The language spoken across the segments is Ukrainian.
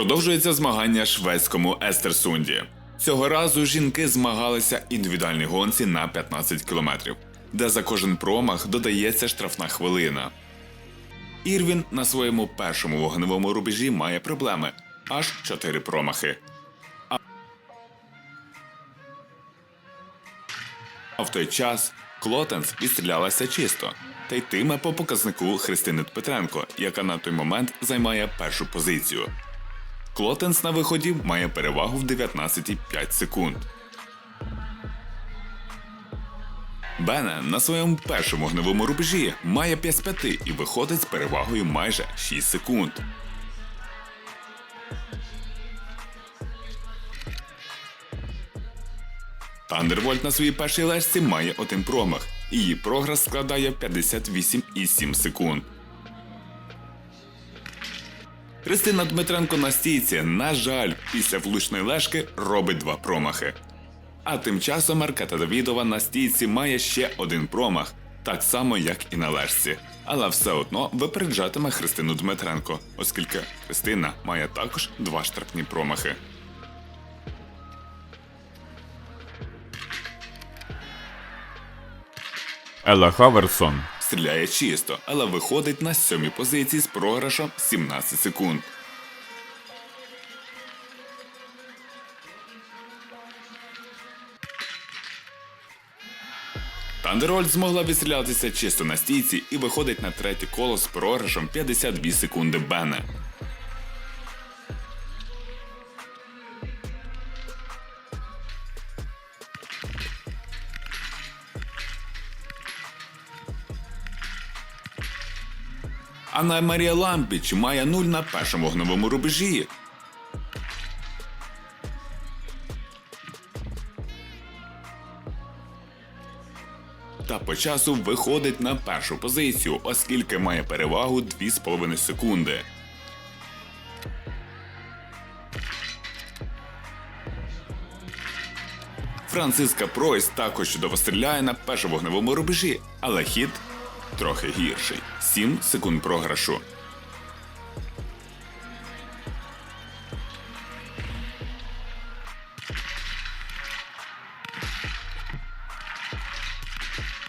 Продовжується змагання шведському Естерсунді. Цього разу жінки змагалися індивідуальній гонці на 15 кілометрів, де за кожен промах додається штрафна хвилина. Ірвін на своєму першому вогневому рубежі має проблеми аж 4 промахи. А- в той час Клотенс відстрілялася чисто та йтиме по показнику Христини Дмитренко, яка на той момент займає першу позицію. Клотенс на виході має перевагу в 19,5 секунд. Бене на своєму першому вогневому рубежі має 5-5 і виходить з перевагою майже 6 секунд. Тандервольт на своїй першій лежці має один промах. Її прогрес складає 58,7 секунд. Христина Дмитренко на стійці, на жаль, після влучної лежки робить два промахи. А тим часом Маркета Давідова на стійці має ще один промах, так само як і на лежці. Але все одно випереджатиме Христину Дмитренко, оскільки Христина має також два штрафні промахи. Елла Хаверсон Стріляє чисто, але виходить на сьомій позиції з програшом 17 секунд. Тандерольд змогла відстрілятися чисто на стійці і виходить на третє коло з програшем 52 секунди Бене. Анна Марія Лампіч має нуль на першому вогневому рубежі. Та по часу виходить на першу позицію, оскільки має перевагу 2,5 секунди. Франциска Пройс також чудово стріляє на першому вогневому рубежі, але хід трохи гірший 7 секунд програшу.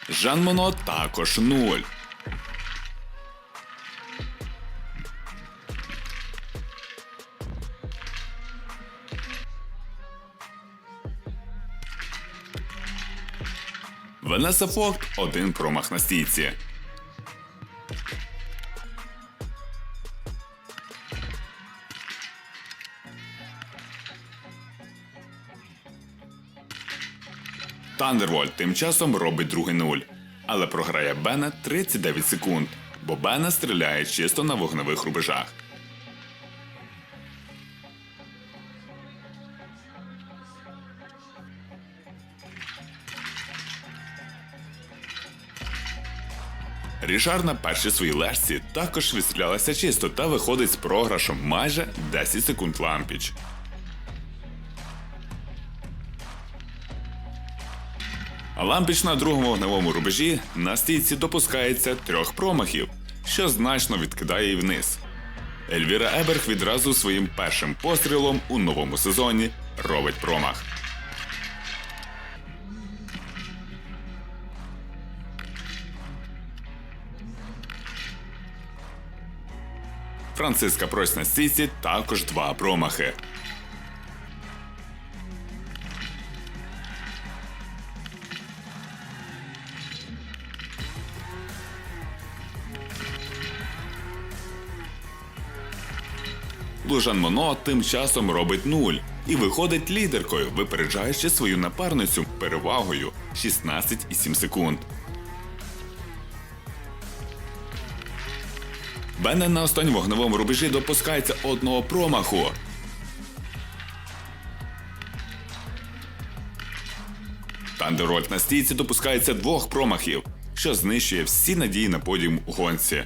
Жан Моно також нуль. Венеса Фокт один промах на стійці. Тандервольт тим часом робить другий нуль, але програє Бена 39 секунд, бо Бена стріляє чисто на вогневих рубежах. Рішар на першій своїй лежці також відстрілялася чисто та виходить з програшем майже 10 секунд лампіч. Лампіч на другому вогневому рубежі на стійці допускається трьох промахів, що значно відкидає її вниз. Ельвіра Еберг відразу своїм першим пострілом у новому сезоні робить промах. Франциска Прось на стійці також два промахи. Лужан Моно тим часом робить нуль і виходить лідеркою, випереджаючи свою напарницю перевагою 16,7 секунд. Беннен на останньому вогневому рубежі допускається одного промаху. Тандерольт на стійці допускається двох промахів, що знищує всі надії на подіум у гонці.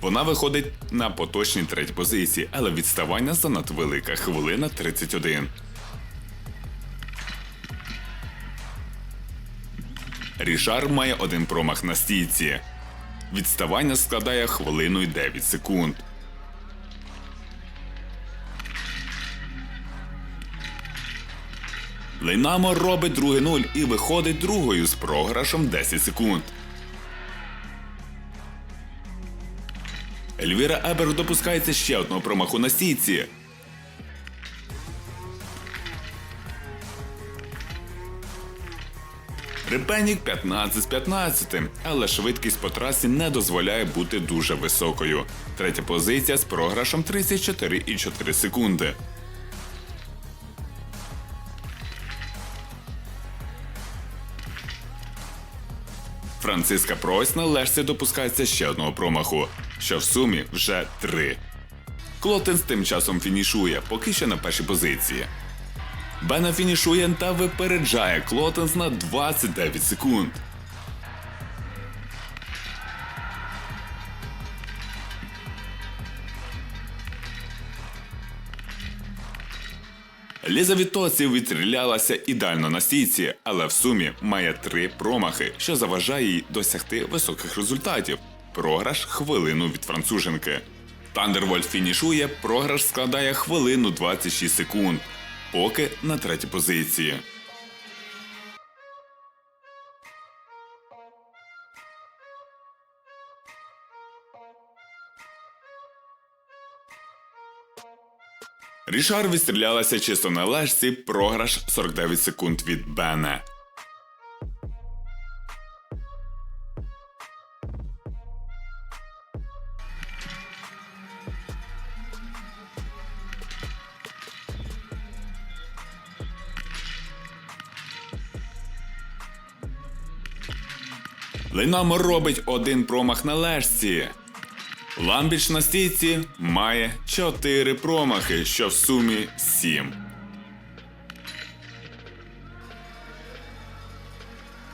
Вона виходить на поточній третій позиції, але відставання занадто велика хвилина 31. Рішар має один промах на стійці. Відставання складає хвилину і 9 секунд. Лейнамо робить другий нуль і виходить другою з програшем 10 секунд. Ельвіра Еберг допускається ще одного промаху на стійці. Репенік 15 з 15, але швидкість по трасі не дозволяє бути дуже високою. Третя позиція з програшем 34,4 секунди. Франциска Пройс на лежці допускається ще одного промаху, що в сумі вже три. Клотенс тим часом фінішує, поки що на першій позиції. Бена фінішує та випереджає Клотенс на 29 секунд. Ліза Вітоці відстрілялася ідеально на стійці, але в сумі має три промахи, що заважає їй досягти високих результатів. Програш хвилину від француженки. Тандервольф фінішує, програш складає хвилину 26 секунд, поки на третій позиції. Рішар відстрілялася чисто на лежці, програш 49 секунд від Бене. Лейнамо робить один промах на лежці. Ламбіч на стійці має 4 промахи, що в сумі 7.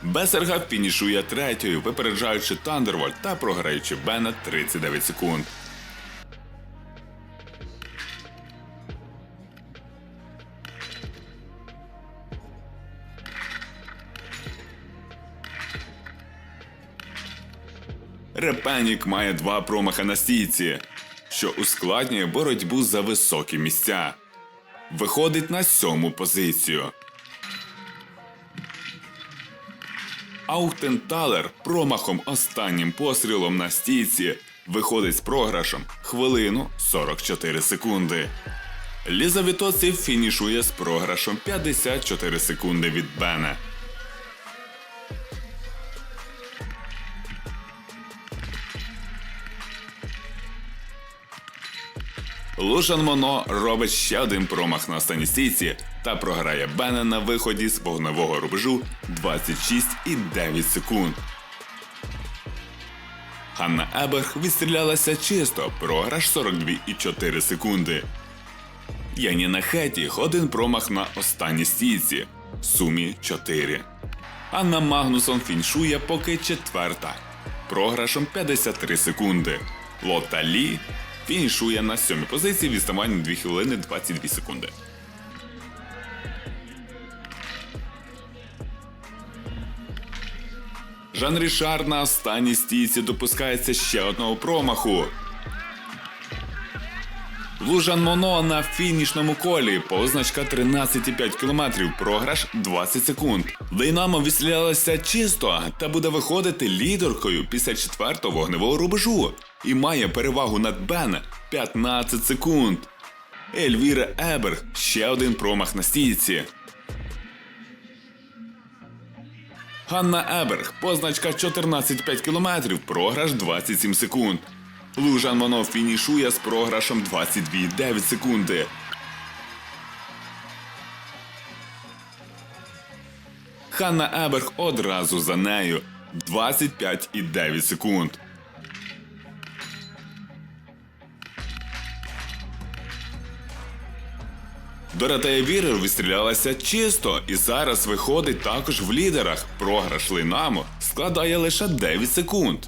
Бесерга фінішує третьою, випереджаючи Тандервольт та програючи Бена 39 секунд. Репенік має два промахи на стійці, що ускладнює боротьбу за високі місця. Виходить на сьому позицію. Аухтенталер промахом останнім пострілом на стійці виходить з програшем хвилину 44 секунди. Ліза Вітоці фінішує з програшом 54 секунди від Бена. Лужан Моно робить ще один промах на останній стійці та програє Бена на виході з вогневого рубежу 26,9 секунд. Ханна Еберг відстрілялася чисто, програш 42,4 секунди. Яніна Хетіх один промах на останній стійці. Сумі 4. Анна Магнусон фіншує поки четверта. Програшом 53 секунди. Лота Лі фінішує на сьомій позиції відставанням 2 хвилини 22 секунди. Жан Рішар на останній стійці допускається ще одного промаху. Лужан Моно на фінішному колі, позначка 13,5 км, програш 20 секунд. Дейнамо відстрілялася чисто та буде виходити лідеркою після четвертого вогневого рубежу і має перевагу над Бен 15 секунд. Ельвіра Еберг ще один промах на стійці. Ганна Еберг, позначка 14,5 км, програш 27 секунд. Лужан Моно фінішує з програшом 22,9 секунди. Ханна Еберг одразу за нею 25,9 секунд. Доротея Вірер відстрілялася чисто і зараз виходить також в лідерах. Програш Лейнамо складає лише 9 секунд.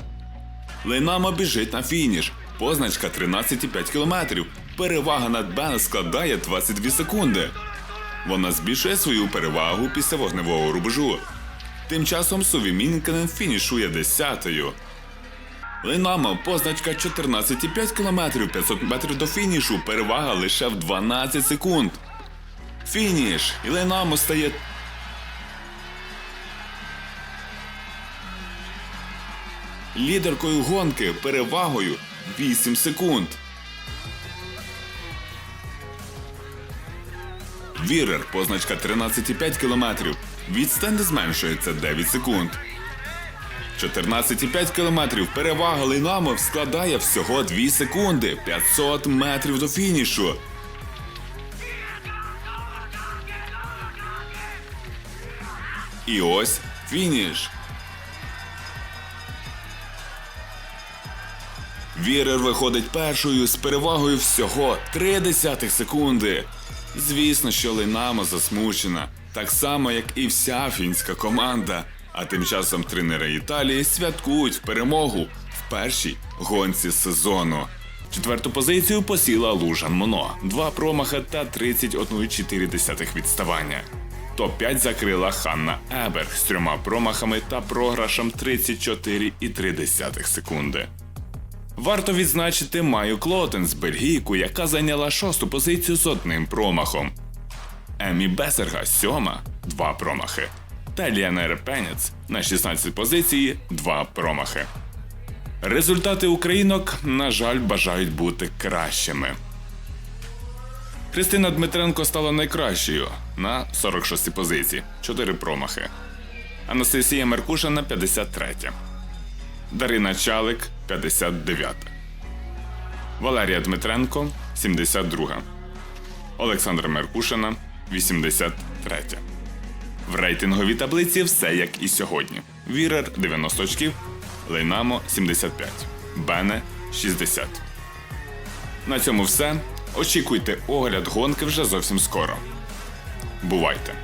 Лейнамо біжить на фініш. Позначка 13,5 км. Перевага над Бен складає 22 секунди. Вона збільшує свою перевагу після вогневого рубежу. Тим часом Суві Мінкенен фінішує 10-ю. Лейнамо, позначка 14,5 км, 500 метрів до фінішу, перевага лише в 12 секунд. Фініш! І Лейнамо стає лідеркою гонки перевагою 8 секунд. Вірер, позначка 13,5 км. Відстань зменшується 9 секунд. 14,5 км. Перевага Лейнамов складає всього 2 секунди. 500 метрів до фінішу. І ось фініш. Вірер виходить першою з перевагою всього 0,3 секунди. Звісно, що Лейнамо засмучена, так само, як і вся фінська команда. А тим часом тренери Італії святкують перемогу в першій гонці сезону. Четверту позицію посіла Лужан Моно, два промахи та 31,4 відставання. Топ-5 закрила Ханна Еберг з трьома промахами та програшем 34,3 секунди. Варто відзначити Маю Клотен з бельгійку, яка зайняла шосту позицію з одним промахом. Емі Бесерга сьома два промахи. Та Ліана Репенець на 16 позиції два промахи. Результати українок, на жаль, бажають бути кращими. Христина Дмитренко стала найкращою на 46-й позиції 4 промахи. Анастасія Меркуша на 53. Дарина Чалик 59. Валерія Дмитренко 72. Олександра Меркушина 83. В рейтинговій таблиці все як і сьогодні. Вірер 90 очків, Лейнамо 75, Бене 60. На цьому все. Очікуйте огляд гонки вже зовсім скоро. Бувайте!